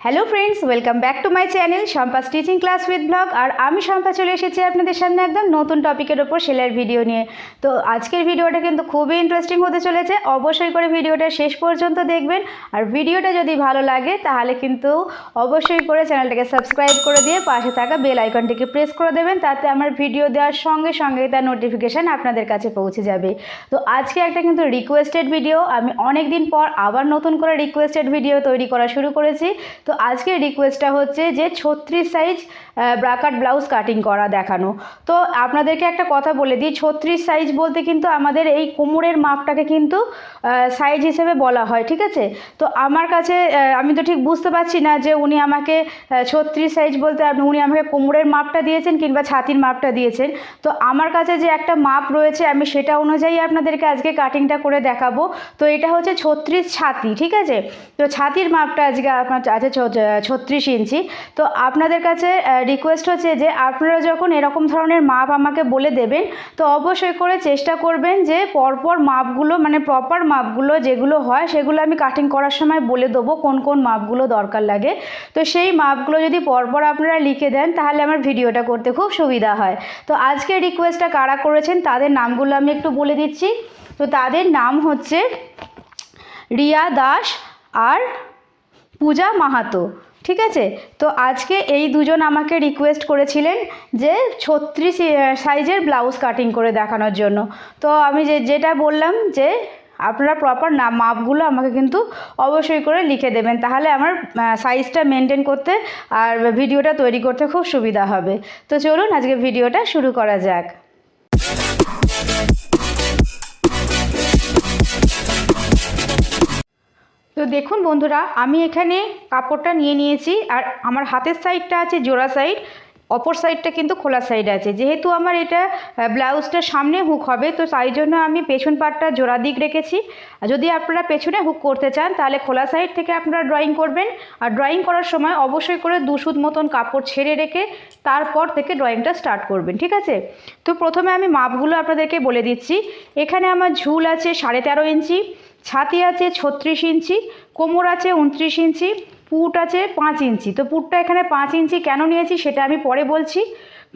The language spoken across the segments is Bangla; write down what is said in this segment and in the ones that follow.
Hello friends welcome back to my channel Shampa stitching class with blog আর আমি শম্পা চলে এসেছি আপনাদের সামনে একদম নতুন টপিকের ওপর সেলাইয়ের ভিডিও নিয়ে। তো আজকের ভিডিওটা কিন্তু খুবই ইন্টারেস্টিং হতে চলেছে। অবশ্যই করে ভিডিওটা শেষ পর্যন্ত দেখবেন। আর ভিডিওটা যদি ভালো লাগে, তাহলে কিন্তু অবশ্যই করে চ্যানেলটাকে সাবস্ক্রাইব করে দিয়ে পাশে থাকা বেল আইকনটিকে প্রেস করে দেবেন, তাতে আমার ভিডিও দেওয়ার সঙ্গে সঙ্গে তার নোটিফিকেশান আপনাদের কাছে পৌঁছে যাবে। তো আজকে একটা কিন্তু রিকোয়েস্টেড ভিডিও আমি অনেক দিন পর আবার নতুন করে রিকোয়েস্টেড ভিডিও তৈরি করা শুরু করেছি। তো আজকের রিকোয়েস্টটা হচ্ছে যে ছত্রিশ সাইজ ব্রাকাট ব্লাউজ কাটিং করা দেখানো। তো আপনাদেরকে একটা কথা বলে দিই, ছত্রিশ সাইজ বলতে কিন্তু আমাদের এই কোমরের মাপটাকে কিন্তু সাইজ হিসেবে বলা হয়, ঠিক আছে? তো আমার কাছে আমি তো ঠিক বুঝতে পারছি না যে উনি আমাকে ছত্রিশ সাইজ বলতে আপনি, উনি আমাকে কোমরের মাপটা দিয়েছেন কিংবা ছাতির মাপটা দিয়েছেন। তো আমার কাছে যে একটা মাপ রয়েছে, আমি সেটা অনুযায়ী আপনাদেরকে আজকে কাটিংটা করে দেখাবো। তো এটা হচ্ছে ছত্রিশ ছাতি, ঠিক আছে? তো ছাতির মাপটা আজকে আপনার আছে ছত্রিশ ইঞ্চি। তো আপনাদের কাছে রিকোয়েস্ট হচ্ছে যে আপনারা যখন এরকম ধরনের মাপ আমাকে বলে দেবেন, তো অবশ্যই করে চেষ্টা করবেন যে পরপর মাপগুলো মানে প্রপার মাপগুলো যেগুলো হয়, সেগুলো আমি কাটিং করার সময় বলে দেবো কোন কোন মাপগুলো দরকার লাগে। তো সেই মাপগুলো যদি পরপর আপনারা লিখে দেন, তাহলে আমার ভিডিওটা করতে খুব সুবিধা হয়। তো আজকে রিকোয়েস্টটা কারা করেছেন, তাদের নামগুলো আমি একটু বলে দিচ্ছি। তো তাদের নাম হচ্ছে রিয়া দাস আর পূজা মাহাতো, ঠিক আছে? তো আজকে এই দুজন আমাকে রিকোয়েস্ট করেছিলেন যে ছত্রিশ সাইজের ব্লাউজ কাটিং করে দেখানোর জন্য। তো আমি যে, যেটা বললাম যে, আপনারা প্রপার না, মাপগুলো আমাকে কিন্তু অবশ্যই করে লিখে দেবেন। তাহলে আমার সাইজটা মেনটেন করতে আর ভিডিওটা তৈরি করতে খুব সুবিধা হবে। তো চলুন আজকে ভিডিওটা শুরু করা যাক। তো দেখুন বন্ধুরা, আমি এখানে কাপড়টা নিয়ে নিয়েছি আর আমার হাতের সাইডটা আছে জোড়া সাইড অপর সাইডটা কিন্তু খোলা সাইড আছে। যেহেতু আমার এটা ব্লাউজটা সামনে হুক হবে, তো তাই জন্য আমি পেছন পাটটা জোড়া দিক রেখেছি। যদি আপনারা পেছনে হুক করতে চান, তাহলে খোলা সাইড থেকে আপনারা ড্রয়িং করবেন। আর ড্রয়িং করার সময় অবশ্যই করে দুশুদ মতন কাপড় ছেড়ে রেখে তারপর থেকে ড্রয়িংটা স্টার্ট করবেন, ঠিক আছে? তো প্রথমে আমি মাপগুলো আপনাদেরকে বলে দিচ্ছি। এখানে আমার ঝুল আছে সাড়ে তেরো ইঞ্চি ছাতি আছে ছত্রিশ ইঞ্চি, কোমর আছে উনত্রিশ ইঞ্চি, পুট আছে পাঁচ ইঞ্চি। তো পুটটা এখানে পাঁচ ইঞ্চি কেন নিয়েছি সেটা আমি পরে বলছি।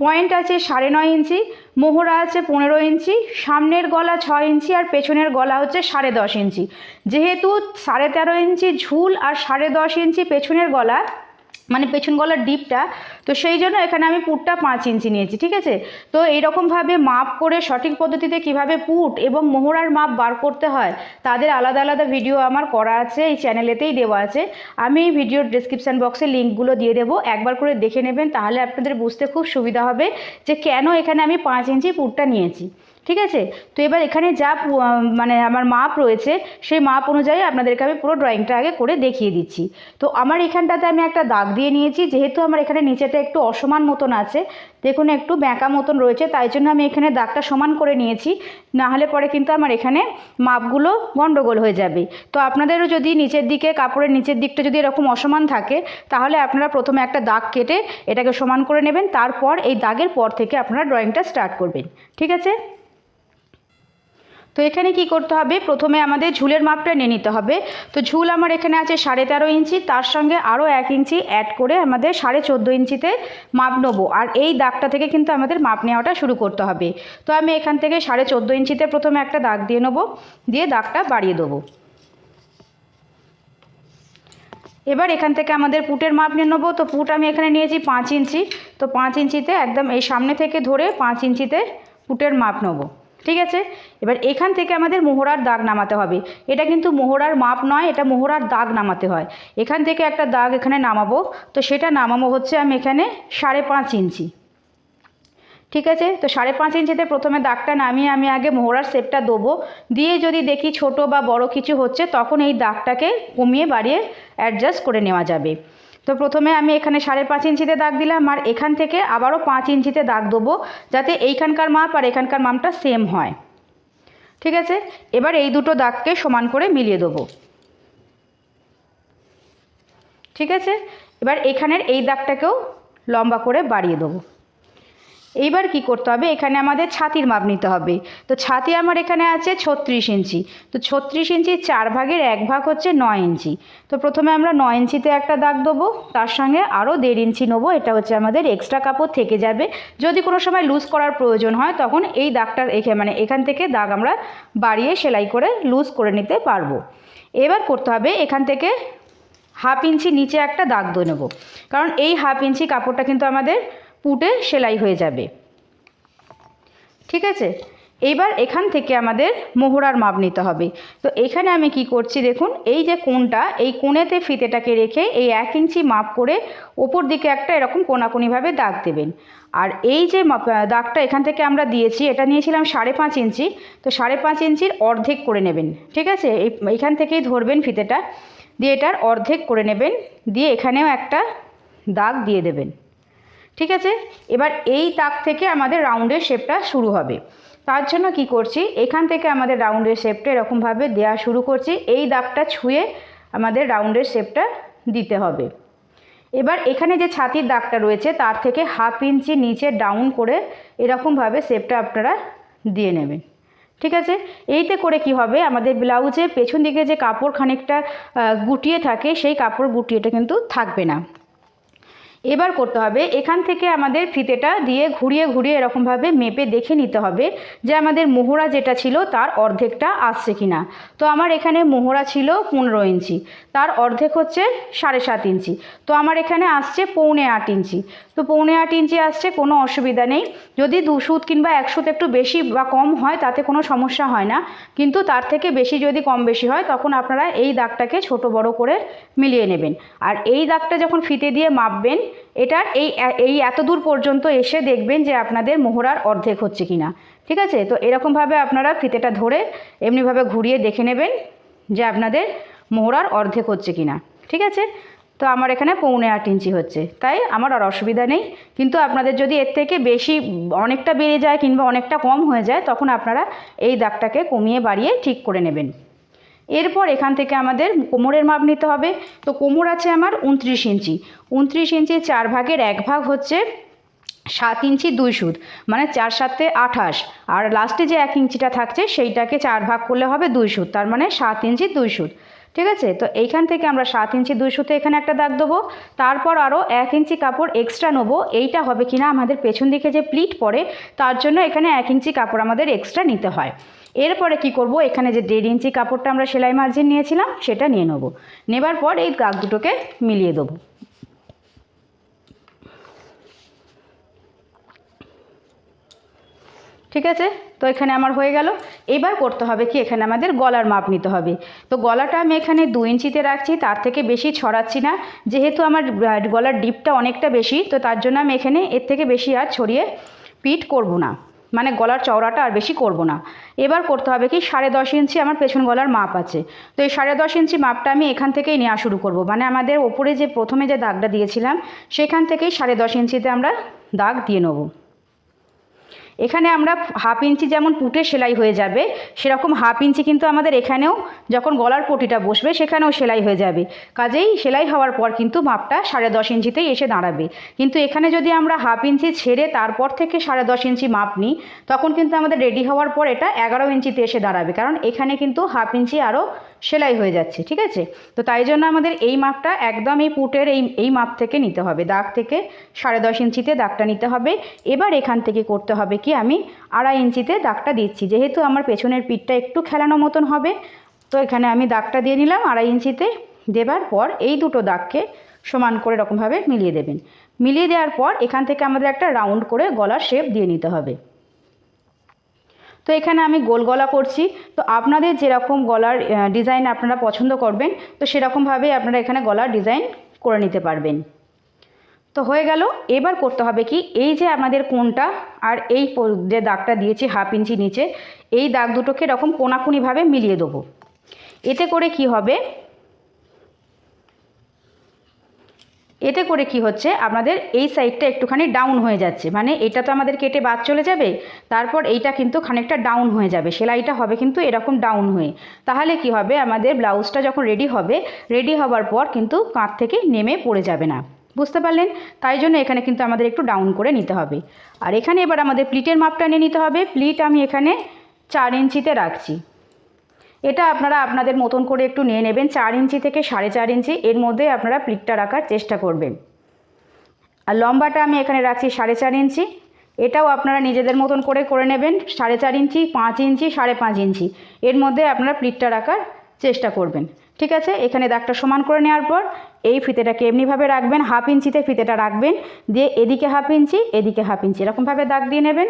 পয়েন্ট আছে সাড়ে নয় ইঞ্চি, মোহরা আছে পনেরো ইঞ্চি, সামনের গলা ছ ইঞ্চি আর পেছনের গলা হচ্ছে সাড়ে দশ ইঞ্চি। যেহেতু সাড়ে তেরো ইঞ্চি ঝুল আর সাড়ে দশ ইঞ্চি পেছনের গলা মানে পেছন গলার ডিপটা, তো সেই জন্য এখানে আমি পুটটা পাঁচ ইঞ্চি নিয়েছি, ঠিক আছে? তো এইরকমভাবে মাপ করে সঠিক পদ্ধতিতে কীভাবে পুট এবং মোহরার মাপ বার করতে হয়, তাদের আলাদা আলাদা ভিডিও আমার করা আছে, এই চ্যানেলেতেই দেওয়া আছে। আমি এই ভিডিওর ডিসক্রিপশান বক্সে লিঙ্কগুলো দিয়ে দেবো, একবার করে দেখে নেবেন, তাহলে আপনাদের বুঝতে খুব সুবিধা হবে যে কেন এখানে আমি পাঁচ ইঞ্চি পুটটা নিয়েছি। ঠিক আছে? তো এবার এখানে যা মানে আমার মাপ রয়েছে, সেই মাপ অনুযায়ী আপনাদেরকে আমি পুরো ড্রয়িংটা আগে করে দেখিয়ে দিচ্ছি। তো আমার এখানটাতে আমি একটা দাগ দিয়ে নিয়েছি, যেহেতু আমার এখানে নিচেটা একটু অসমান মতন আছে, দেখুন একটু ব্যাঁকা মতন রয়েছে, তাই জন্য আমি এখানে দাগটা সমান করে নিয়েছি, না হলে পরে কিন্তু আমার এখানে মাপগুলো গন্ডগোল হয়ে যাবে। তো আপনাদেরও যদি নিচের দিকে, কাপড়ের নিচের দিকটা যদি এরকম অসমান থাকে, তাহলে আপনারা প্রথমে একটা দাগ কেটে এটাকে সমান করে নেবেন, তারপর এই দাগের পর থেকে আপনারা ড্রয়িংটা স্টার্ট করবেন। ঠিক আছে? তো এখানে কি করতে হবে? প্রথমে আমাদের ঝুলের মাপটা নিয়ে নিতে হবে। তো ঝুল আমার এখানে আছে সাড়ে তেরো ইঞ্চি, তার সঙ্গে আরও এক ইঞ্চি অ্যাড করে আমাদের সাড়ে চোদ্দ ইঞ্চিতে মাপ নেব। আর এই দাগটা থেকে কিন্তু আমাদের মাপ নেওয়াটা শুরু করতে হবে। তো আমি এখান থেকে সাড়ে চোদ্দ ইঞ্চিতে প্রথমে একটা দাগ দিয়ে নেব, দিয়ে দাগটা বাড়িয়ে দেবো। এবার এখান থেকে আমাদের পুটের মাপ নিয়ে নেব। তো পুট আমি এখানে নিয়েছি পাঁচ ইঞ্চি। তো পাঁচ ইঞ্চিতে একদম এই সামনে থেকে ধরে পাঁচ ইঞ্চিতে পুটের মাপ নেব। ঠিক আছে? এবার এখান থেকে আমাদের মোহরার দাগ নামাতে হবে। এটা কিন্তু মোহরার মাপ নয়, এটা মোহরার দাগ নামাতে হয়। এখান থেকে একটা দাগ এখানে নামাবো। তো সেটা নামাবো হচ্ছে আমি এখানে সাড়ে পাঁচ ইঞ্চি। ঠিক আছে? তো সাড়ে পাঁচ ইঞ্চিতে প্রথমে দাগটা নামিয়ে আমি আগে মোহরার শেপটা দেবো। দিয়ে যদি দেখি ছোট বা বড় কিছু হচ্ছে, তখন এই দাগটাকে কমিয়ে বাড়িয়ে অ্যাডজাস্ট করে নেওয়া যাবে। তো প্রথমে আমি এখানে সাড়ে পাঁচ ইঞ্চিতে দাগ দিলাম আর এখান থেকে আবারও পাঁচ ইঞ্চিতে দাগ দেবো যাতে এইখানকার মাপ আর এখানকার মাপটা সেম হয়। ঠিক আছে? এবার এই দুটো দাগকে সমান করে মিলিয়ে দেবো। ঠিক আছে? এবার এখানের এই দাগটাকেও লম্বা করে বাড়িয়ে দেবো। এইবার কি করতে হবে? এখানে আমাদের ছাতির মাপ নিতে হবে। তো ছাতি আমার এখানে আছে ছত্রিশ ইঞ্চি। তো ছত্রিশ ইঞ্চির চার ভাগের এক ভাগ হচ্ছে নয় ইঞ্চি। তো প্রথমে আমরা নয় ইঞ্চিতে একটা দাগ দেবো, তার সঙ্গে আরও দেড় ইঞ্চি নেব, এটা হচ্ছে আমাদের এক্সট্রা কাপড় থেকে যাবে। যদি কোনো সময় লুজ করার প্রয়োজন হয়, তখন এই দাগটার এখানে মানে এখান থেকে দাগ আমরা বাড়িয়ে সেলাই করে লুজ করে নিতে পারব। এবার করতে হবে, এখান থেকে হাফ ইঞ্চি নিচে একটা দাগ দিয়ে নেব। কারণ এই হাফ ইঞ্চি কাপড়টা কিন্তু আমাদের পুটে সেলাই হয়ে যাবে। ঠিক আছে? এইবার এখান থেকে আমাদের মোহরার মাপ নিতে হবে। তো এখানে আমি কি করছি দেখুন, এই যে কোণটা, এই কোণেতে ফিতেটাকে রেখে এই এক ইঞ্চি মাপ করে ওপর দিকে একটা এরকম কোনাকুনিভাবে দাগ দেবেন। আর এই যে দাগটা এখান থেকে আমরা দিয়েছি, এটা নিয়েছিলাম সাড়ে পাঁচ ইঞ্চি, তো সাড়ে পাঁচ ইঞ্চির অর্ধেক করে নেবেন। ঠিক আছে? এখান থেকেই ধরবেন ফিতেটা, দিয়ে এটার অর্ধেক করে নেবেন, দিয়ে এখানেও একটা দাগ দিয়ে দেবেন। ঠিক আছে? এবার এই দাগ থেকে আমাদের রাউন্ডের শেপটা শুরু হবে। তার জন্য কি করছি? এখান থেকে আমাদের রাউন্ডের শেপটা এরকমভাবে দেওয়া শুরু করছি। এই দাগটা ছুঁয়ে আমাদের রাউন্ডের শেপটা দিতে হবে। এবার এখানে যে ছাতির দাগটা রয়েছে, তার থেকে হাফ ইঞ্চি নিচে ডাউন করে এরকমভাবে শেপটা আপনারা দিয়ে নেবেন। ঠিক আছে? এইতে করে কি হবে? আমাদের ব্লাউজের পেছন দিকে যে কাপড় খানিকটা গুটিয়ে থাকে, সেই কাপড় গুটিয়েটা কিন্তু থাকবে না। এবার করতে হবে, এখান থেকে আমাদের ফিতেটা দিয়ে ঘুরিয়ে ঘুরিয়ে এরকমভাবে মেপে দেখে নিতে হবে যে আমাদের মোহরা যেটা ছিল তার অর্ধেকটা আসছে কি না তো আমার এখানে মোহরা ছিল পনেরো ইঞ্চি, তার অর্ধেক হচ্ছে সাড়ে সাত ইঞ্চি। তো আমার এখানে আসছে পৌনে আট ইঞ্চি। তো পৌনে আট ইঞ্চি আসছে, কোনো অসুবিধা নেই। যদি দু সুত কিংবা এক সুত একটু বেশি বা কম হয়, তাতে কোনো সমস্যা হয় না। কিন্তু তার থেকে বেশি যদি কম বেশি হয়, তখন আপনারা এই দাগটাকে ছোট বড় করে মিলিয়ে নেবেন। আর এই দাগটা যখন ফিতে দিয়ে মাপবেন এটার এই এই এত দূর পর্যন্ত এসে দেখবেন যে আপনাদের মোহরার অর্ধেক হচ্ছে কি না ঠিক আছে? তো এরকমভাবে আপনারা ফিতেটা ধরে এমনিভাবে ঘুরিয়ে দেখে নেবেন যে আপনাদের মোহরার অর্ধেক হচ্ছে কি না ঠিক আছে? তো আমার এখানে পৌনে আট ইঞ্চি হচ্ছে। তাই আমার আর অসুবিধা নেই। কিন্তু আপনাদের যদি এর থেকে বেশি অনেকটা বেড়ে যায় কিংবা অনেকটা কম হয়ে যায়, তখন আপনারা এই দাগটাকে কমিয়ে বাড়িয়ে ঠিক করে নেবেন। এরপর এখান থেকে আমাদের কোমরের মাপ নিতে হবে। তো কোমর আছে আমার উনত্রিশ ইঞ্চি। উনত্রিশ ইঞ্চি চার ভাগের এক ভাগ হচ্ছে সাত ইঞ্চি দুই সুদ মানে চার সাতে আঠাশ। আর লাস্টে যে এক ইঞ্চিটা থাকছে, সেইটাকে চার ভাগ করলে হবে দুই সুদ তার মানে সাত ইঞ্চি দুই সুদ ঠিক আছে? তো এইখান থেকে আমরা সাত ইঞ্চি দুই সুতে এখানে একটা দাগ দেবো। তারপর আরও এক ইঞ্চি কাপড় এক্সট্রা নেব। এইটা হবে কিনা আমাদের পেছন দিকে যে প্লিট পড়ে, তার জন্য এখানে এক ইঞ্চি কাপড় আমাদের এক্সট্রা নিতে হয়। এরপরে কি করব? এখানে যে দেড় ইঞ্চি কাপড়টা আমরা সেলাই মার্জিন নিয়েছিলাম, সেটা নিয়ে নেব। নেবার পর এই দাগ দুটোকে মিলিয়ে দেবো। ঠিক আছে? তো এখানে আমার হয়ে গেল। এবার করতে হবে কি? এখানে আমাদের গলার মাপ নিতে হবে। তো গলাটা আমি এখানে দু ইঞ্চিতে রাখছি, তার থেকে বেশি ছড়াচ্ছি না। যেহেতু আমার গলার ডিপটা অনেকটা বেশি, তো তার জন্য আমি এখানে এর থেকে বেশি আর ছড়িয়ে পিট করব না। মানে গলার চওড়াটা আর বেশি করব না। এবার করতে হবে কি, সাড়ে দশ ইঞ্চি আমার পেছন গলার মাপ আছে। তো এই সাড়ে দশ ইঞ্চি মাপটা আমি এখান থেকেই নেওয়া শুরু করব। মানে আমাদের ওপরে যে প্রথমে যে দাগটা দিয়েছিলাম, সেখান থেকেই সাড়ে দশ ইঞ্চিতে আমরা দাগ দিয়ে নেব। এখানে আমরা হাফ ইঞ্চি যেমন পুটে সেলাই হয়ে যাবে, সেরকম হাফ ইঞ্চি কিন্তু আমাদের এখানেও যখন গলার পটিটা বসবে, সেখানেও সেলাই হয়ে যাবে। কাজেই সেলাই হওয়ার পর কিন্তু মাপটা সাড়ে দশ ইঞ্চিতেই এসে দাঁড়াবে। কিন্তু এখানে যদি আমরা হাফ ইঞ্চি ছেড়ে তারপর থেকে সাড়ে দশ ইঞ্চি মাপ নিই, তখন কিন্তু আমাদের রেডি হওয়ার পর এটা এগারো ইঞ্চিতে এসে দাঁড়াবে। কারণ এখানে কিন্তু হাফ ইঞ্চি আরও সেলাই হয়ে যাচ্ছে, ঠিক আছে? তো তাই জন্য আমাদের এই মাপটা একদম এই পুটের এই এই মাপ থেকে নিতে হবে। দাগ থেকে সাড়ে দশ ইঞ্চিতে দাগটা নিতে হবে। এবার এখান থেকে করতে হবে কি? আমি আড়াই ইঞ্চিতে দাগটা দিচ্ছি। যেহেতু আমার পেছনের পিঠটা একটু খেলানো মতন হবে, তো এখানে আমি দাগটা দিয়ে নিলাম আড়াই ইঞ্চিতে। দেবার পর এই দুটো দাগকে সমান করে এরকমভাবে মিলিয়ে দেবেন। মিলিয়ে দেওয়ার পর এখান থেকে আমাদের একটা রাউন্ড করে গলার শেপ দিয়ে নিতে হবে। তো এখানে আমি গোল গলা করছি। তো আপনাদের যেরকম গলার ডিজাইন আপনারা পছন্দ করবেন, তো সেরকমভাবে আপনারা এখানে গলার ডিজাইন করে নিতে পারবেন। তো হয়ে গেল। এবার করতে হবে কি, এই যে আমাদের কোনটা আর এই যে দাগটা দিয়েছি হাফ ইঞ্চি নিচে, এই দাগ দুটোকে এরকম কোনাকুনিভাবে মিলিয়ে দেবো। এতে করে কি হবে, এতে করে কি হচ্ছে, আমাদের এই সাইডটা একটুখানি ডাউন হয়ে যাচ্ছে। মানে এটা তো আমাদের কেটে বাদ চলে যাবে, তারপর এইটা কিন্তু খানিকটা ডাউন হয়ে যাবে, সেলাইটা হবে কিন্তু এরকম ডাউন হয়ে। তাহলে কি হবে, আমাদের ব্লাউজটা যখন রেডি হবে, রেডি হবার পর কিন্তু কাঁধ থেকে নেমে পড়ে যাবে না। বুঝতে পারলেন? তাই জন্য এখানে কিন্তু আমাদের একটু ডাউন করে নিতে হবে। আর এখানে এবার আমাদের প্লিটের মাপটা নিয়ে নিতে হবে। প্লিট আমি এখানে চার ইঞ্চিতে রাখছি। এটা আপনারা আপনাদের মতন করে একটু নিয়ে নেবেন। চার ইঞ্চি থেকে সাড়ে চার ইঞ্চি। এর মধ্যে আপনারা প্লিটটা রাখার চেষ্টা করবেন। আর লম্বাটা আমি এখানে রাখছি সাড়ে চার ইঞ্চি। এটাও আপনারা নিজেদের মতন করে করে নেবেন। সাড়ে চার ইঞ্চি, পাঁচ ইঞ্চি, সাড়ে পাঁচ ইঞ্চি। এর মধ্যে আপনারা প্লিটটা রাখার চেষ্টা করবেন। ঠিক আছে? এখানে দাগটা সমান করে নেওয়ার পর এই ফিতেটাকে এমনিভাবে রাখবেন, হাফ ইঞ্চিতে ফিতেটা রাখবেন, দিয়ে এদিকে হাফ ইঞ্চি, এদিকে হাফ ইঞ্চি, এরকমভাবে দাগ দিয়ে নেবেন।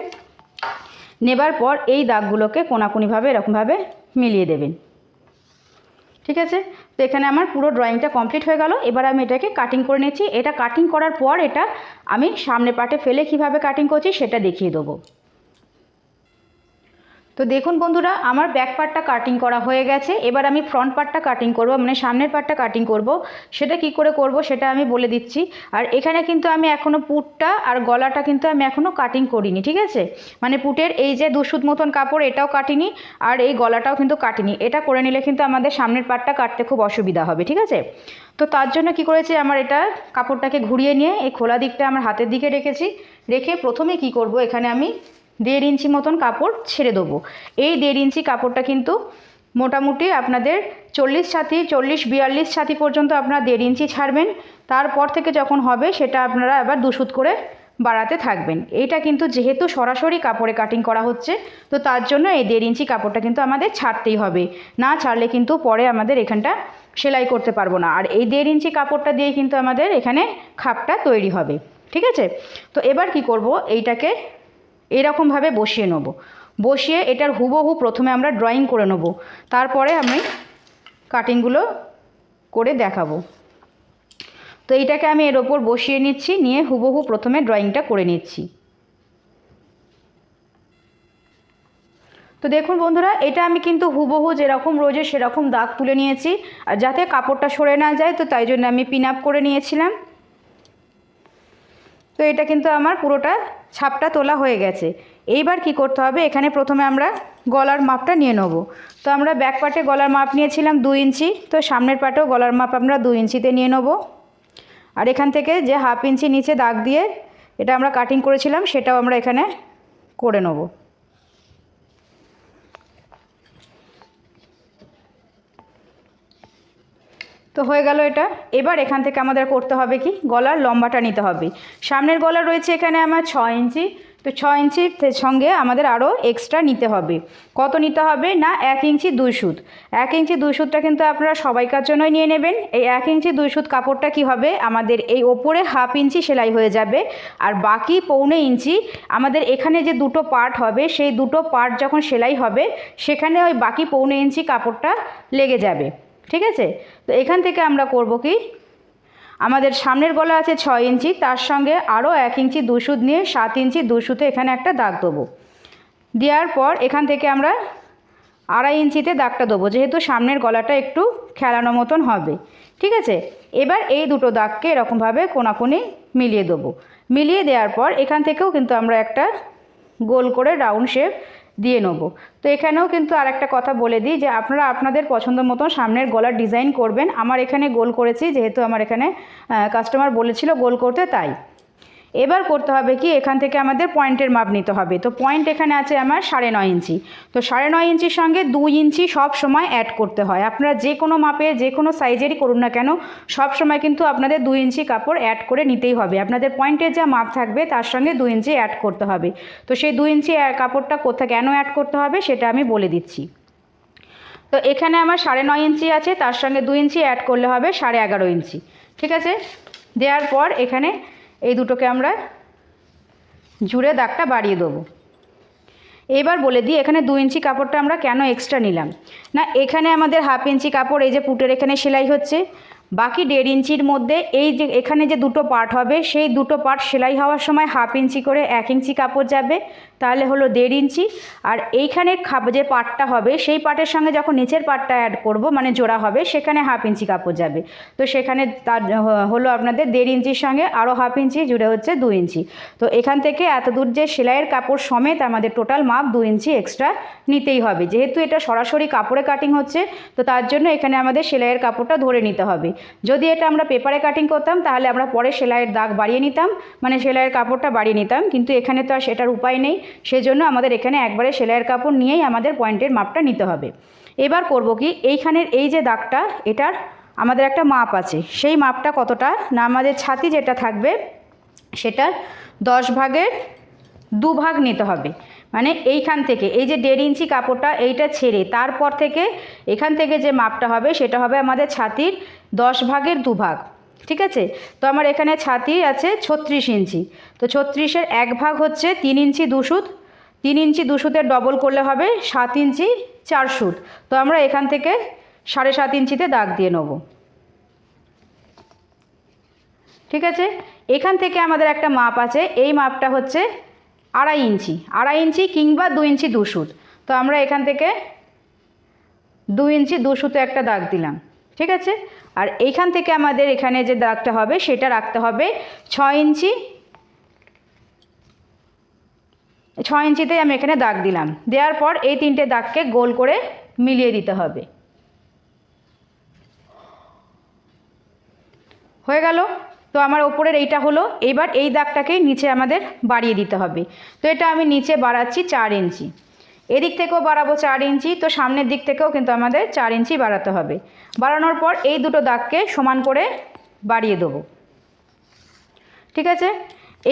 নেবার পর এই দাগগুলোকে কোনাকুনিভাবে এরকমভাবে মিলিয়ে দেবেন। ঠিক আছে? তো এখানে আমার পুরো ড্রয়িংটা কমপ্লিট হয়ে গেল। এবার আমি এটাকে কাটিং করে নিচ্ছি। এটা কাটিং করার পর এটা আমি সামনে পাটে ফেলে কীভাবে কাটিং করছি সেটা দেখিয়ে দেবো। তো দেখুন বন্ধুরা, আমার ব্যাক পার্টটা কাটিং করা হয়ে গেছে। এবার আমি ফ্রন্ট পার্টটা কাটিং করব মানে সামনের পার্টটা কাটিং করব। সেটা কি করে করব, সেটা আমি বলে দিচ্ছি। আর এখানে কিন্তু আমি এখনও পুটটা আর গলাটা কিন্তু আমি এখনও কাটিং করিনি, ঠিক আছে? মানে পুটের এই যে দুশুদ মতন কাপড়, এটাও কাটিনি আর এই গলাটাও কিন্তু কাটিনি। এটা করে নিলে কিন্তু আমাদের সামনের পার্টটা কাটতে খুব অসুবিধা হবে, ঠিক আছে? তো তার জন্য কি করেছি, আমার এটা কাপড়টাকে ঘুরিয়ে নিয়ে এই খোলা দিকটা আমার হাতের দিকে রেখেছি। রেখে প্রথমে কি করব, এখানে আমি দেড় ইঞ্চি মতন কাপড় ছেড়ে দেবো। এই দেড় ইঞ্চি কাপড়টা কিন্তু মোটামুটি আপনাদের চল্লিশ ছাতি, চল্লিশ, বিয়াল্লিশ ছাতি পর্যন্ত আপনারা দেড় ইঞ্চি ছাড়বেন। তারপর থেকে যখন হবে সেটা আপনারা আবার দুশুত করে বাড়াতে থাকবেন। এইটা কিন্তু যেহেতু সরাসরি কাপড়ে কাটিং করা হচ্ছে, তো তার জন্য এই দেড় ইঞ্চি কাপড়টা কিন্তু আমাদের ছাড়তেই হবে। না ছাড়লে কিন্তু পরে আমাদের এখানটা সেলাই করতে পারব না। আর এই দেড় ইঞ্চি কাপড়টা দিয়ে কিন্তু আমাদের এখানে খাপটা তৈরি হবে। ঠিক আছে? তো এবার কি করব? এইটাকে এরকমভাবে বসিয়ে নেব। বসিয়ে এটার হুবহু প্রথমে আমরা ড্রয়িং করে নেব। তারপরে আমি কাটিংগুলো করে দেখাবো। তো এইটাকে আমি এর ওপর বসিয়ে নিচ্ছি, নিয়ে হুবহু প্রথমে ড্রয়িংটা করে নিচ্ছি। তো দেখুন বন্ধুরা, এটা আমি কিন্তু হুবহু যেরকম রোজে সেরকম দাগ তুলে নিয়েছি। আর যাতে কাপড়টা সরে না যায়, তো তাই জন্য আমি পিন আপ করে নিয়েছিলাম। তো এটা কিন্তু আমার পুরোটা ছাপটা তোলা হয়ে গেছে। এইবার কি করতে হবে? এখানে প্রথমে আমরা গলার মাপটা নিয়ে নেব। তো আমরা ব্যাক পার্টে গলার মাপ নিয়েছিলাম দু ইঞ্চি। তো সামনের পাটেও গলার মাপ আমরা দু ইঞ্চিতে নিয়ে নেব। আর এখান থেকে যে হাফ ইঞ্চি নিচে দাগ দিয়ে এটা আমরা কাটিং করেছিলাম, সেটাও আমরা এখানে করে নেব। তো হয়ে গেল এটা। এবার এখান থেকে আমাদের করতে হবে কি? গলার লম্বাটা নিতে হবে। সামনের গলা রয়েছে এখানে আমার ছ ইঞ্চি। তো ছ ইঞ্চির সঙ্গে আমাদের আরও এক্সট্রা নিতে হবে। কত নিতে হবে? না, এক ইঞ্চি দুই সুত। এক ইঞ্চি দুই সুতটা কিন্তু আপনারা সবাইকার জন্যই নিয়ে নেবেন। এই এক ইঞ্চি দুই সুত কাপড়টা কি হবে? আমাদের এই ওপরে হাফ ইঞ্চি সেলাই হয়ে যাবে। আর বাকি পৌনে ইঞ্চি আমাদের এখানে যে দুটো পার্ট হবে, সেই দুটো পার্ট যখন সেলাই হবে, সেখানে ওই বাকি পৌনে ইঞ্চি কাপড়টা লেগে যাবে। ঠিক আছে? তো এখান থেকে আমরা করব কি? আমাদের সামনের গলা আছে ছয় ইঞ্চি, তার সঙ্গে আরও এক ইঞ্চি দুশুদ নিয়ে সাত ইঞ্চি দুশুতে এখানে একটা দাগ দেবো। দেওয়ার পর এখান থেকে আমরা আড়াই ইঞ্চিতে দাগটা দেবো, যেহেতু সামনের গলাটা একটু খেলানো মতন হবে। ঠিক আছে? এবার এই দুটো দাগকে এরকমভাবে কোনাকুনি মিলিয়ে দেবো। মিলিয়ে দেওয়ার পর এখান থেকেও কিন্তু আমরা একটা গোল করে রাউন্ড শেপ দিয়ে নেব। তো এখানেও কিন্তু আর একটা কথা বলে দিই যে আপনারা আপনাদের পছন্দ মতো সামনের গলার ডিজাইন করবেন। আমার এখানে গোল করেছি, যেহেতু আমার এখানে কাস্টমার বলেছিল গোল করতে, তাই। এবার করতে হবে কি? এখান থেকে আমাদের পয়েন্টের মাপ নিতে হবে। তো পয়েন্ট এখানে আছে আমার সাড়ে নয় ইঞ্চি। তো সাড়ে নয় ইঞ্চির সঙ্গে দুই ইঞ্চি সব সময় অ্যাড করতে হয়। আপনারা যে কোনো মাপের যে কোনো সাইজেরই করুন না কেন, সব সময় কিন্তু আপনাদের দুই ইঞ্চি কাপড় অ্যাড করে নিতেই হবে। আপনাদের পয়েন্টের যা মাপ থাকবে, তার সঙ্গে দুই ইঞ্চি অ্যাড করতে হবে। তো সেই দুই ইঞ্চি কাপড়টা কোথা, কেন অ্যাড করতে হবে সেটা আমি বলে দিচ্ছি। তো এখানে আমার সাড়ে নয় ইঞ্চি আছে, তার সঙ্গে দুই ইঞ্চি অ্যাড করলে হবে সাড়ে এগারো ইঞ্চি। ঠিক আছে? দেওয়ার পর এখানে এই দুটোকে আমরা জুড়ে দাগটা বাড়িয়ে দেবো। এবার বলে দিই, এখানে দু ইঞ্চি কাপড়টা আমরা কেন এক্সট্রা নিলাম? না, এখানে আমাদের হাফ ইঞ্চি কাপড়, এই যে পুটের এখানে সেলাই হচ্ছে। বাকি দেড় ইঞ্চির মধ্যে এই যে, এখানে যে দুটো পার্ট হবে, সেই দুটো পার্ট সেলাই হওয়ার সময় হাফ ইঞ্চি করে এক ইঞ্চি কাপড় যাবে। তাহলে হলো দেড় ইঞ্চি। আর এইখানে খাপ যে পাটটা হবে, সেই পাটের সঙ্গে যখন নিচের পাটটা অ্যাড করব মানে জোড়া হবে, সেখানে হাফ ইঞ্চি কাপড় যাবে। তো সেখানে তার হলো আপনাদের দেড় ইঞ্চির সঙ্গে আরও হাফ ইঞ্চি, জুড়ে হচ্ছে দু ইঞ্চি। তো এখান থেকে এত দূর যে সেলাইয়ের কাপড় সমেত আমাদের টোটাল মাপ দু ইঞ্চি এক্সট্রা নিতেই হবে। যেহেতু এটা সরাসরি কাপড়ে কাটিং হচ্ছে, তো তার জন্য এখানে আমাদের সেলাইয়ের কাপড়টা ধরে নিতে হবে। যদি এটা আমরা পেপারে কাটিং করতাম, তাহলে আমরা পরে সেলাইয়ের দাগ বাড়িয়ে নিতাম মানে সেলাইয়ের কাপড়টা বাড়িয়ে নিতাম। কিন্তু এখানে তো আর সেটার উপায় নেই। সেজন্য আমাদের এখানে একবারে সেলাইয়ের কাপড় নিয়েই আমাদের পয়েন্টের মাপটা নিতে হবে। এবার করব কি, এইখানের এই যে দাগটা, এটার আমাদের একটা মাপ আছে। সেই মাপটা কতটা না আমাদের ছাতি যেটা থাকবে সেটার দশ ভাগের দু ভাগ নিতে হবে। মানে এইখান থেকে, এই যে দেড় ইঞ্চি কাপড়টা এইটা ছেড়ে তারপর থেকে এখান থেকে যে মাপটা হবে, সেটা হবে আমাদের ছাতির দশ ভাগের দু ভাগ। ঠিক আছে? তো আমার এখানে ছাতি আছে ছত্রিশ ইঞ্চি। তো ছত্রিশের এক ভাগ হচ্ছে তিন ইঞ্চি দুশুত তিন ইঞ্চি দুশুতের ডবল করলে হবে সাত ইঞ্চি চার সুত। তো আমরা এখান থেকে সাড়ে সাত ইঞ্চিতে দাগ দিয়ে নেব। ঠিক আছে? এখান থেকে আমাদের একটা মাপ আছে। এই মাপটা হচ্ছে আড়াই ইঞ্চি। আড়াই ইঞ্চি কিংবা দু ইঞ্চি দুশুত তো আমরা এখান থেকে দু ইঞ্চি দুশুতে একটা দাগ দিলাম। ঠিক আছে? আর এইখান থেকে আমাদের এখানে যে দাগটা হবে, সেটা রাখতে হবে ছ ইঞ্চি। ছ ইঞ্চিতেই আমি এখানে দাগ দিলাম। দেওয়ার পর এই তিনটে দাগকে গোল করে মিলিয়ে দিতে হবে। হয়ে গেল? তো আমার ওপরের এইটা হলো। এবার এই দাগটাকেই নিচে আমাদের বাড়িয়ে দিতে হবে। তো এটা আমি নিচে বাড়াচ্ছি চার ইঞ্চি। এদিক থেকেও বাড়াবো চার ইঞ্চি, তো সামনের দিক থেকেও কিন্তু আমাদের চার ইঞ্চি বাড়াতে হবে। বাড়ানোর পর এই দুটো দাগকে সমান করে বাড়িয়ে দেবো। ঠিক আছে?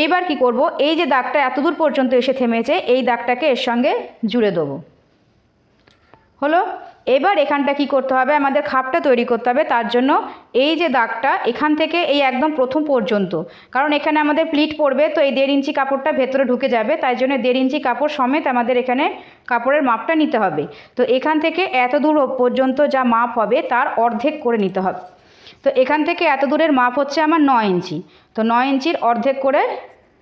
এইবার কি করব? এই যে দাগটা এতদূর পর্যন্ত এসে থেমেছে, এই দাগটাকে এর সঙ্গে জুড়ে দেবো। হলো, এবার এখানটা কি করতে হবে? আমাদের খাপটা তৈরি করতে হবে। তার জন্য এই যে দাগটা, এখান থেকে এই একদম প্রথম পর্যন্ত। কারণ এখানে আমাদের প্লিট পড়বে, তো এই দেড় ইঞ্চি কাপড়টা ভেতরে ঢুকে যাবে। তাই জন্য দেড় ইঞ্চি কাপড় সমেত আমাদের এখানে কাপড়ের মাপটা নিতে হবে। তো এখান থেকে এত দূর পর্যন্ত যা মাপ হবে, তার অর্ধেক করে নিতে হবে। তো এখান থেকে এত দূরের মাপ হচ্ছে আমার নয় ইঞ্চি। তো নয় ইঞ্চির অর্ধেক করে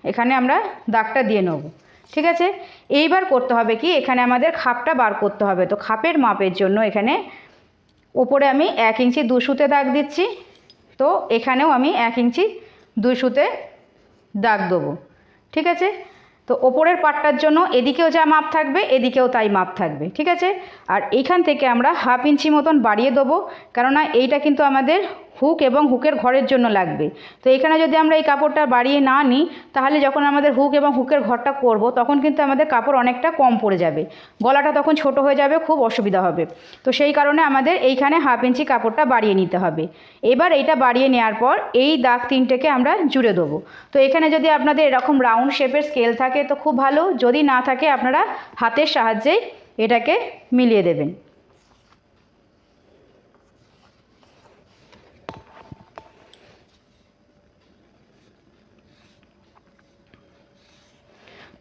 এখানে আমরা দাগটা দিয়ে নেব। ঠিক আছে? এইবার করতে হবে কি? এখানে আমাদের খাপটা বার করতে হবে। তো খাপের মাপের জন্য এখানে ওপরে আমি এক ইঞ্চি দুশুতে দাগ দিচ্ছি। তো এখানেও আমি এক ইঞ্চি দুশুতে দাগ দেবো। ঠিক আছে? তো ওপরের পাটটার জন্য এদিকেও যা মাপ থাকবে, এদিকেও তাই মাপ থাকবে। ঠিক আছে? আর এইখান থেকে আমরা হাফ ইঞ্চি মতন বাড়িয়ে দেবো। কেননা এইটা কিন্তু আমাদের হুক এবং হুকের ঘরের জন্য লাগবে। তো এখানে যদি আমরা এই কাপড়টা বাড়িয়ে না নিই, তাহলে যখন আমাদের হুক এবং হুকের ঘরটা করব, তখন কিন্তু আমাদের কাপড় অনেকটা কম পড়ে যাবে। গলাটা তখন ছোট হয়ে যাবে, খুব অসুবিধা হবে। তো সেই কারণে আমাদের এইখানে হাফ ইঞ্চি কাপড়টা বাড়িয়ে নিতে হবে। এবার এইটা বাড়িয়ে নেওয়ার পর এই দাগ তিনটেকে আমরা জুড়ে দেবো। তো এখানে যদি আপনাদের এরকম রাউন্ড শেপের স্কেল থাকে, তো খুব ভালো। যদি না থাকে, আপনারা হাতের সাহায্যেই এটাকে মিলিয়ে দেবেন।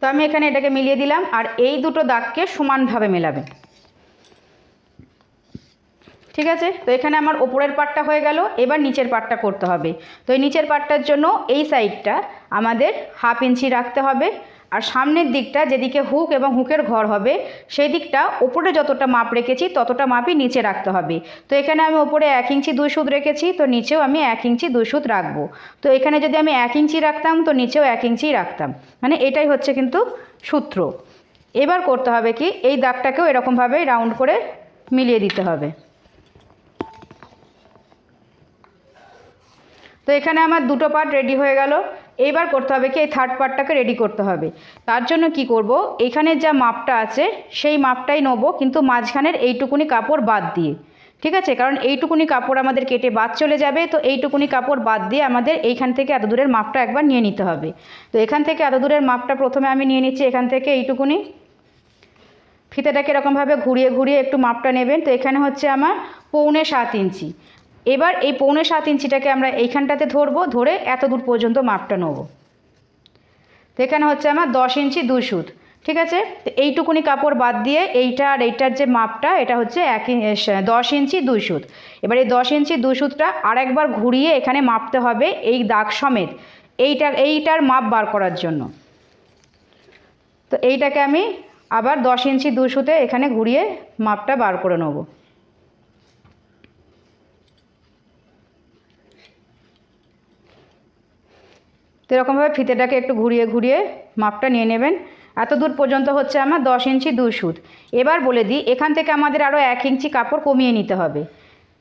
তো আমি এখানে এটাকে মিলিয়ে দিলাম, আর এই দুটো দাগকে সমানভাবে মেলাবে। ঠিক আছে? তো এখানে আমার ওপরের পাটটা হয়ে গেল, এবার নিচের পাটটা করতে হবে। তো এই নিচের পাটটার জন্য এই সাইডটা আমাদের হাফ ইঞ্চি রাখতে হবে। আর সামনের দিকটা যেদিকে হুক এবং হুকের ঘর হবে, সেই দিকটা ওপরে যতটা মাপ রেখেছি, ততটা মাপই নিচে রাখতে হবে। তো এখানে আমি ওপরে এক ইঞ্চি দুই সুদ রেখেছি, তো নিচেও আমি এক ইঞ্চি দুই সুদ রাখব। তো এখানে যদি আমি এক ইঞ্চি রাখতাম, তো নিচেও এক ইঞ্চি রাখতাম। মানে এটাই হচ্ছে কিন্তু সূত্র। এবার করতে হবে কি, এই দাগটাকেও এরকমভাবে রাউন্ড করে মিলিয়ে দিতে হবে। তো এখানে আমার দুটো পার্ট রেডি হয়ে গেল। এইবার করতে হবে কি, এই থার্ড পার্টটাকে রেডি করতে হবে। তার জন্য কি করব, এখানে যা মাপটা আছে, সেই মাপটাই নেব, কিন্তু মাঝখানের এইটুকুনি কাপড় বাদ দিয়ে। ঠিক আছে? কারণ এইটুকুনি কাপড় আমাদের কেটে বাদ চলে যাবে, তো এইটুকুনি কাপড় বাদ দিয়ে আমাদের এইখান থেকে এত দূরের মাপটা একবার নিয়ে নিতে হবে। তো এখান থেকে এত দূরের মাপটা প্রথমে আমি নিয়ে নিচ্ছি, এখান থেকে এইটুকুনি। ফিতেটাকে এরকমভাবে ঘুরিয়ে ঘুরিয়ে একটু মাপটা নেবেন। তো এখানে হচ্ছে আমার পৌনে সাত ইঞ্চি। এবার এই পৌনে সাত ইঞ্চিটাকে আমরা এইখানটাতে ধরবো, ধরে এত দূর পর্যন্ত মাপটা নেব। তো এখানে হচ্ছে আমার দশ ইঞ্চি দুই সুত, ঠিক আছে? তো এইটুকুনি কাপড় বাদ দিয়ে এইটা আর এইটার যে মাপটা, এটা হচ্ছে এক দশ ইঞ্চি দুই সুত। এবার এই দশ ইঞ্চি দুই সুতটা আরেকবার ঘুরিয়ে এখানে মাপতে হবে এই দাগ সমেত, এইটার এইটার মাপ বার করার জন্য। তো এইটাকে আমি আবার দশ ইঞ্চি দুই সুতে এখানে ঘুরিয়ে মাপটা বার করে নেব। তো এরকমভাবে ফিতেটাকে একটু ঘুরিয়ে ঘুরিয়ে মাপটা নিয়ে নেবেন। এত দূর পর্যন্ত হচ্ছে আমার দশ ইঞ্চি দুই সুত। এবার বলে দিই, এখান থেকে আমাদের আরও এক ইঞ্চি কাপড় কমিয়ে নিতে হবে।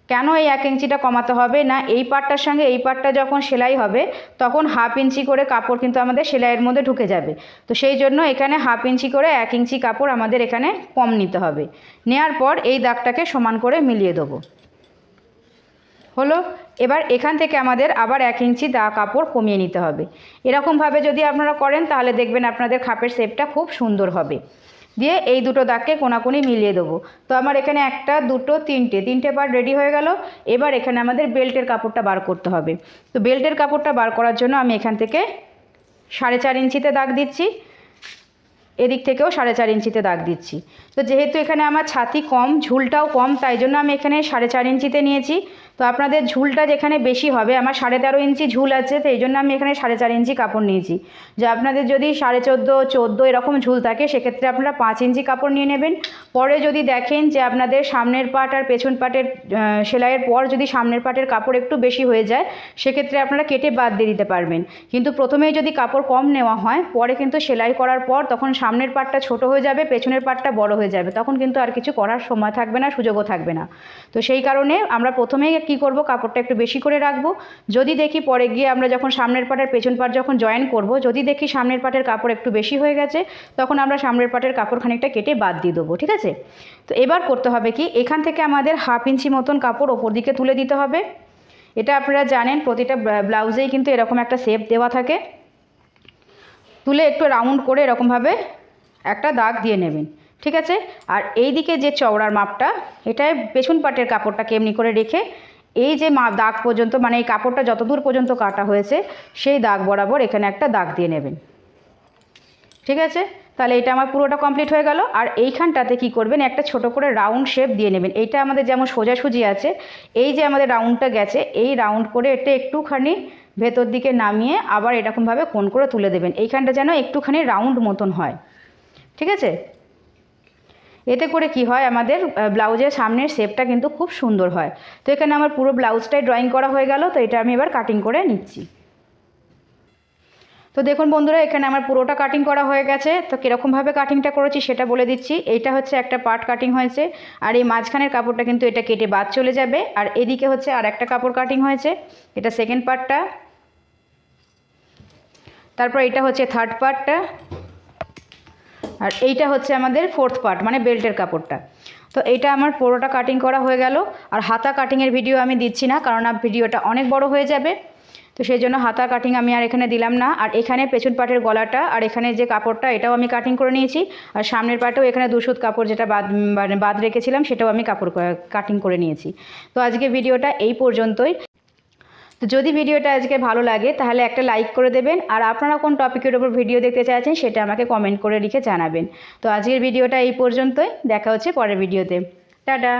কেন এই এক ইঞ্চিটা কমাতে হবে? না, এই পাটটার সঙ্গে এই পাটটা যখন সেলাই হবে, তখন হাফ ইঞ্চি করে কাপড় কিন্তু আমাদের সেলাইয়ের মধ্যে ঢুকে যাবে। তো সেই জন্য এখানে হাফ ইঞ্চি করে এক ইঞ্চি কাপড় আমাদের এখানে কম নিতে হবে। নেওয়ার পর এই দাগটাকে সমান করে মিলিয়ে দেবো। হলো, এবার এখান থেকে আমাদের আবার এক ইঞ্চি দা কাপড় কমিয়ে নিতে হবে। এরকমভাবে যদি আপনারা করেন, তাহলে দেখবেন আপনাদের খাপের শেপটা খুব সুন্দর হবে। দিয়ে এই দুটো দাগকে কোনাকুনি মিলিয়ে দেবো। তো আমার এখানে একটা, দুটো, তিনটে তিনটে পার্ট রেডি হয়ে গেল। এবার এখানে আমাদের বেল্টের কাপড়টা বার করতে হবে। তো বেল্টের কাপড়টা বার করার জন্য আমি এখান থেকে সাড়ে চার ইঞ্চিতে দাগ দিচ্ছি। এদিক থেকেও সাড়ে চার ইঞ্চিতে দাগ দিচ্ছি। তো যেহেতু এখানে আমার ছাতি কম, ঝুলটাও কম, তাই জন্য আমি এখানে সাড়ে চার ইঞ্চিতে নিয়েছি। তো আপনাদের ঝুলটা যেখানে বেশি হবে, আমার সাড়ে তেরো ইঞ্চি ঝুল আছে, তো এই জন্য আমি এখানে সাড়ে চার ইঞ্চি কাপড় নিয়েছি। যে আপনাদের যদি সাড়ে চোদ্দ চোদ্দ এরকম ঝুল থাকে, সেক্ষেত্রে আপনারা পাঁচ ইঞ্চি কাপড় নিয়ে নেবেন। পরে যদি দেখেন যে আপনাদের সামনের পাট আর পেছন পাটের সেলাইয়ের পর যদি সামনের পাটের কাপড় একটু বেশি হয়ে যায়, সেক্ষেত্রে আপনারা কেটে বাদ দিয়ে দিতে পারবেন। কিন্তু প্রথমেই যদি কাপড় কম নেওয়া হয়, পরে কিন্তু সেলাই করার পর তখন সামনের পার্টটা ছোট হয়ে যাবে, পেছনের পাটটা বড় হয়ে যাবে। তখন কিন্তু আর কিছু করার সময় থাকবে না, সুযোগও থাকবে না। তো সেই কারণে আমরা প্রথমেই কি করব, কাপড়টা একটু বেশি করে রাখব। যদি দেখি পরে গিয়ে আমরা যখন সামনের পাটের পেছন পাট যখন জয়েন করব, যদি দেখি সামনের পাটের কাপড় একটু বেশি হয়ে গেছে, তখন আমরা সামনের পাটের কাপড় খানিকটা কেটে বাদ দিয়ে দেবো, ঠিক আছে? তো এবার করতে হবে কি, এখান থেকে আমাদের হাফ ইঞ্চি মতন কাপড় ওপর দিকে তুলে দিতে হবে। এটা আপনারা জানেন, প্রতিটা ব্লাউজেই কিন্তু এরকম একটা শেপ দেওয়া থাকে। তুলে একটু রাউন্ড করে এরকমভাবে একটা দাগ দিয়ে নেবেন, ঠিক আছে? আর এই দিকে যে চওড়ার মাপটা, এটায় পেছন পাটের কাপড়টাকে এমনি করে রেখে এই যে মাপ দাগ পর্যন্ত মানে এই কাপড়টা যত দূর পর্যন্ত কাটা হয়েছে, সেই দাগ বরাবর এখানে একটা দাগ দিয়ে নেবেন। ঠিক আছে? তাহলে এটা আমার পুরোটা কমপ্লিট হয়ে গেল। আর এইখানটাতে কি করবেন, একটা ছোট করে রাউন্ড শেপ দিয়ে নেবেন। এইটা আমাদের যেমন সোজাসুজি আছে, এই যে আমাদের রাউন্ডটা গেছে, এই রাউন্ড করে এটা একটুখানি ভেতর দিকে নামিয়ে আবার এরকমভাবে কোণ করে তুলে দেবেন। এইখানটা যেন একটুখানি রাউন্ড মতন হয়। ঠিক আছে? এতে করে কি হয়, আমাদের ব্লাউজের সামনের শেপটা কিন্তু খুব সুন্দর হয়। তো এখানে আমার পুরো ব্লাউজটাই ড্রয়িং করা হয়ে গেল, তো এটা আমি এবার কাটিং করে নিচ্ছি। তো দেখুন বন্ধুরা, এখানে আমার পুরোটা কাটিং করা হয়ে গেছে। তো কীরকমভাবে কাটিংটা করেছি সেটা বলে দিচ্ছি। এইটা হচ্ছে একটা পার্ট কাটিং হয়েছে, আর এই মাঝখানের কাপড়টা কিন্তু এটা কেটে বাদ চলে যাবে। আর এদিকে হচ্ছে আর একটা কাপড় কাটিং হয়েছে। এটা সেকেন্ড পার্টটা তারপর এটা হচ্ছে থার্ড পার্টটা আর এইটা হচ্ছে আমাদের ফোর্থ পার্ট মানে বেল্টের কাপড়টা। তো এইটা আমার পুরোটা কাটিং করা হয়ে গেল। আর হাতা কাটিংয়ের ভিডিও আমি দিচ্ছি না, কারণ ভিডিওটা অনেক বড় হয়ে যাবে। তো সেই জন্য হাতা কাটিং আমি আর এখানে দিলাম না। আর এখানে পেছন পাটের গলাটা, আর এখানে যে কাপড়টা, এটাও আমি কাটিং করে নিয়েছি। আর সামনের পাটেও এখানে দুশুদ কাপড় যেটা বাদ মানে বাদ রেখেছিলাম, সেটাও আমি কাপড় কাটিং করে নিয়েছি। তো আজকে ভিডিওটা এই পর্যন্তই। তো যদি ভিডিওটা আজকে ভালো লাগে, তাহলে একটা লাইক করে দেবেন। আর আপনারা কোন টপিকের ওপর ভিডিও দেখতে চাইছেন, সেটা আমাকে কমেন্ট করে লিখে জানাবেন। তো আজকের ভিডিওটা এই পর্যন্তই। দেখা হচ্ছে পরের ভিডিওতে টাটা।